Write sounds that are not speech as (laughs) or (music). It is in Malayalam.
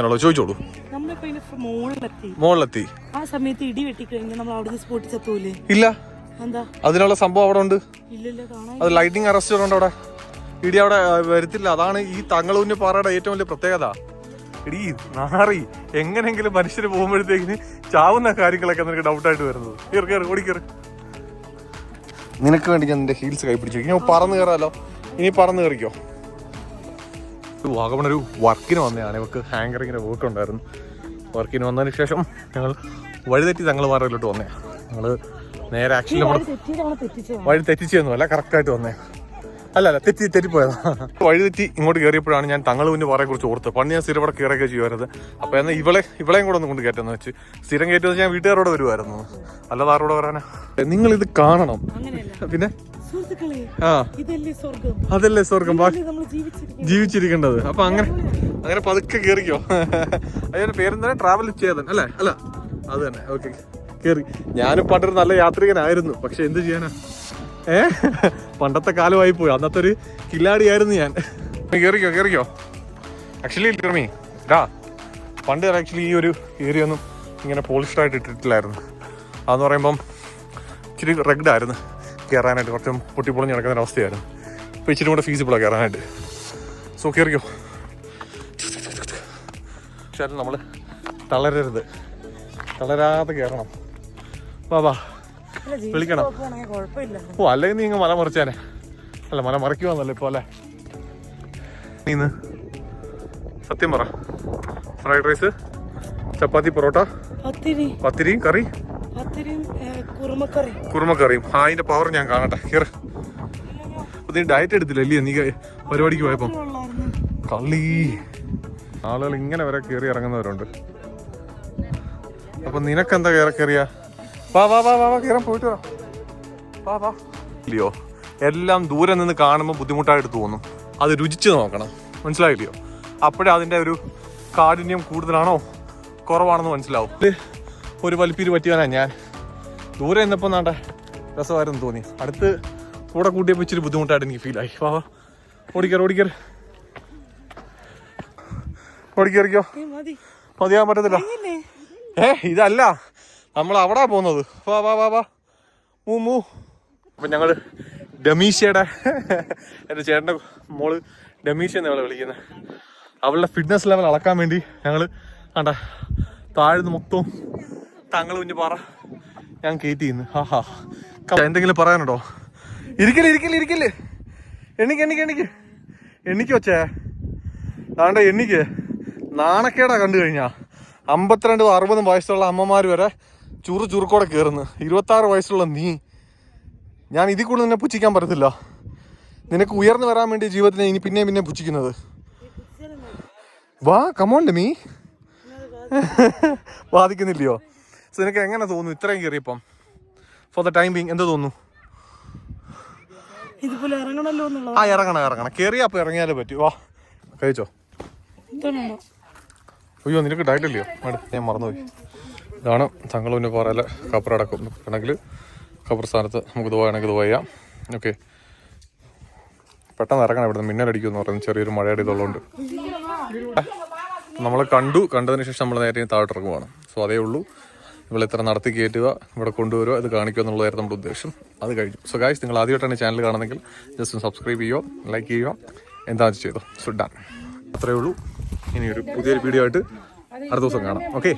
ാണല്ലോ ചോദിച്ചോളൂ. മുകളിലെത്തി ആ സമയത്ത് ഇടി വെട്ടിക്കഴിഞ്ഞാൽ നമ്മൾ അവിടെ സ്പോട്ടിൽ ചത്തൂലേ? ഇല്ല. അതിനുള്ള സംഭവം അവിടെ ഉണ്ട്. അത് ലൈറ്റിംഗ് അറസ്റ്റ് ഉണ്ട് അവിടെ. ഇടി അവിടെ വരത്തില്ല. അതാണ് ഈ തങ്ങളുവിന് പാറയുടെ ഏറ്റവും വലിയ പ്രത്യേകത. ഇടി നാറി. എങ്ങനെങ്കിലും മനുഷ്യർ പോകുമ്പോഴത്തേക്കിന് ചാവുന്ന കാര്യങ്ങളൊക്കെ നിനക്ക് ഡൗട്ടായിട്ട് വരുന്നത്. കയറി കയറി ഓടിക്കയറി നിനക്ക് വേണ്ടി ഞാൻ നിന്റെ ഹീൽസ് കൈ പിടിച്ചു ഇനി പറന്ന് കയറാലോ ഇനി പറന്ന് കയറിക്കോ വാഗമൺ ഒരു വർക്കിന് വന്നതാണ്. ഇവർക്ക് ഹാങ്കറിങ്ങിന് വർക്ക് ഉണ്ടായിരുന്നു വർക്കിന് വന്നതിന് ശേഷം ഞങ്ങൾ വഴിതെറ്റി തങ്ങൾ വാറയിലോട്ട് വന്നേ. ഞങ്ങൾ നേരെ ആക്ച്വലി വഴി തെറ്റിച്ചു തന്നു വഴി തെറ്റിച്ചൊന്നുമല്ല കറക്റ്റായിട്ട് വന്നേ. അല്ല അല്ല തെറ്റി തെറ്റിപ്പോയതാ. വഴി തെറ്റി ഇങ്ങോട്ട് കയറിയപ്പോഴാണ് ഞാൻ തങ്ങൾ മുന്നേ പറയെ കുറിച്ച് ഓർത്ത്. പണ്ട് ഞാൻ സ്ഥിരം ഇവിടെ കയറൊക്കെ ചെയ്യുമായിരുന്നു. അപ്പൊ എന്നാൽ ഇവളെ ഇവളെയും കൂടെ ഒന്ന് കൊണ്ട് കയറ്റെന്ന് വെച്ച് സ്ഥിരം കയറ്റുന്നത് ഞാൻ വീട്ടുകാരോട് വരുമായിരുന്നു അല്ലാതെ ആരോട് വരാനാ? നിങ്ങൾ ഇത് കാണണം പിന്നെ? അതല്ലേ സ്വർഗം ജീവിച്ചിരിക്കേണ്ടത്. അപ്പൊ അങ്ങനെ അങ്ങനെ പതുക്കെ കേറിക്കോ. അതിന്റെ പേരെന്താ ട്രാവൽ ചെയ്തൻ അല്ലേ? അല്ല. അത് തന്നെ. ഓക്കെ കേറി. ഞാനും പണ്ടൊരു നല്ല യാത്രികനായിരുന്നു. പക്ഷെ എന്ത് ചെയ്യാനാ? ഏ? പണ്ടത്തെ കാലമായി പോയി. അന്നത്തെ ഒരു കില്ലാടിയായിരുന്നു ഞാൻ. കേറിക്കോ കേറിക്കോ. ആക്ച്വലി ലിറമി ഡാ പണ്ട് ആക്ച്വലി ഈ ഒരു ഏരിയ ഒന്നും ഇങ്ങനെ പോളിഷ്ഡ് ആയിട്ട് ഇട്ടിട്ടില്ലായിരുന്നു. അതെന്ന് പറയുമ്പം ഇച്ചിരി റെഗ്ഡ് ആയിരുന്നു. കയറാനായിട്ട് കുറച്ചും പൊട്ടിപ്പൊളിഞ്ഞ് നടക്കുന്ന ഒരു അവസ്ഥയായിരുന്നു. ഇപ്പോൾ ഇച്ചിരി കൂടെ ഫീസിബിളാണ് കയറാനായിട്ട് സോ കയറിക്കോ പക്ഷേ നമ്മൾ തളരരുത്. തളരാതെ കയറണം വാ വാ. വിളിക്കണം. ഓ അല്ലെങ്കിൽ നീ ഇങ്ങ് മല മറിച്ചാനെ. അല്ല മല മറിക്കുവാന്നല്ലോ ഇപ്പോൾ അല്ലേ? നീന്ന് സത്യം പറ. Fried rice chapati parotta pathiri. പത്തിരി കറി പത്തിരിയും കുറുമക്കറി കുറുമക്കറിയും. അതിന്റെ പവർ ഞാൻ കാണട്ടെ. അപ്പൊ നീ ഡയറ്റ് എടുത്തില്ല അല്ലേ? നീ പരിപാടിക്ക് പോയപ്പോ. കള്ളി. ആളുകൾ ഇങ്ങനെ വരെ കയറി ഇറങ്ങുന്നവരുണ്ട്. അപ്പൊ നിനക്കെന്താ കയറി കയറിയാ വാ വാ വാ വാ വാ കയറാൻ പോയിട്ട് വാ. വാ ഇല്ലയോ? എല്ലാം ദൂരെ നിന്ന് കാണുമ്പോൾ ബുദ്ധിമുട്ടായിട്ട് തോന്നും. അത് രുചിച്ച് നോക്കണം. മനസ്സിലായില്ലയോ? അപ്പോഴേ അതിന്റെ ഒരു കാഠിന്യം കൂടുതലാണോ? കുറവാണെന്ന് മനസ്സിലാവും. ഒരു വലിപ്പീര് പറ്റിയവനാ ഞാൻ. ദൂരെ എന്നപ്പോൾ നാണ്ട രസമായിരുന്നു തോന്നി. അടുത്ത് കൂടെ കൂട്ടിയപ്പോൾ ഇച്ചിരി ബുദ്ധിമുട്ടായിട്ട് എനിക്ക് ഫീൽ ആയി. വാ ഓടിക്കറി ഓടിക്കറി. ഓടിക്കറിക്കോ മതിയാൻ പറ്റത്തില്ല? ഏ ഇതല്ല. നമ്മൾ അവിടെ പോകുന്നത് വാ വാ വാ വാ. മൂ മൂ. അപ്പം ഞങ്ങൾ ഡമീഷയുടെ എന്റെ ചേട്ടന്റെ മോൾ ഡമീഷ എന്ന് അവളെ വിളിക്കുന്നത് അവളുടെ ഫിറ്റ്നസ് ലെവൽ അളക്കാൻ വേണ്ടി ഞങ്ങൾ കണ്ട താഴ്ന്ന് മൊത്തം തങ്ങൾ മുന്നേ പറ. ഞാൻ കയറ്റി ഇന്ന്. ഹാ ഹാ. എന്തെങ്കിലും പറയാനുണ്ടോ? ഇരിക്കൽ ഇരിക്കൽ ഇരിക്കൽ. എണ്ണിക്ക് എണ്ണിക്ക് എണ്ണിക്ക്. എണ്ണിക്ക് വച്ചേ താണ്ട എണ്ണിക്ക്. നാണക്കേടാ കണ്ടു കഴിഞ്ഞാ. അമ്പത്തിരണ്ടും അറുപതും വയസ്സുള്ള അമ്മമാർ വരെ ചുറു ചുറുക്കോടെ കയറുന്നു ഇരുപത്താറ് വയസ്സുള്ള നീ. ഞാൻ ഇതിൽ കൂടുതൽ നിന്നെ പുച്ഛിക്കാൻ പറ്റത്തില്ല. നിനക്ക് ഉയർന്നു വരാൻ വേണ്ടി ജീവിതത്തിനെ ഇനി പിന്നെയും പിന്നെ പുച്ഛിക്കുന്നത്. വാ കമോണ്ട് മീ (laughs) ബാധിക്കുന്നില്ലയോ? സോ നിനക്ക് എങ്ങനെ തോന്നുന്നു? ഇത്രയും കയറിയപ്പം? ഫോർ ദ ടൈം ബീങ് എന്ത് തോന്നുന്നു? ഇതുപോലെ ഇറങ്ങണല്ലോ എന്നുള്ളത്. ആ ഇറങ്ങണം ഇറങ്ങണം. കയറിയാ അപ്പോൾ ഇറങ്ങിയാലേ പറ്റൂ. വാ കഴിച്ചോ? അയ്യോ നിനക്ക് ഡയറ്റില്ലയോ മേഡം ഞാൻ മറന്നുപോയി. ഇതാണ് തങ്ങളുവിന്റെ പാറയിലെ കപ്പറടക്കം വേണമെങ്കിൽ കപ്പർ സ്ഥാനത്ത് നമുക്ക് ഇതുപോയാണെങ്കിൽ ഇത് ചെയ്യാം. ഓക്കെ. പെട്ടെന്ന് ഇറങ്ങണം ഇവിടുന്ന്. മിന്നലടിക്കുമെന്ന് പറയുന്നത് ചെറിയൊരു മഴയുടെ ഇതുള്ളതുകൊണ്ട് നമ്മൾ കണ്ടു. കണ്ടതിന് ശേഷം നമ്മൾ നേരെ താഴോട്ട് ഇറങ്ങുവാണ് സോ അതേ ഉള്ളൂ. ഇവിടെ ഇത്ര നടത്തി കയറ്റുക ഇവിടെ കൊണ്ടുവരിക ഇത് കാണിക്കുക എന്നുള്ളതായിരുന്നു നമ്മുടെ ഉദ്ദേശം. അത് കഴിഞ്ഞു. സോ ഗായ്സ് നിങ്ങൾ ആദ്യമായിട്ടാണ് ചാനൽ കാണുന്നെങ്കിൽ ജസ്റ്റ് ഒന്ന് സബ്സ്ക്രൈബ് ചെയ്യുക ലൈക്ക് ചെയ്യുക. എന്താ ചെയ്തോ സോ ഡൺ അത്രയേ ഉള്ളൂ. ഇനി ഒരു പുതിയൊരു വീഡിയോ ആയിട്ട് അടുത്ത ദിവസം കാണാം. ഓക്കെ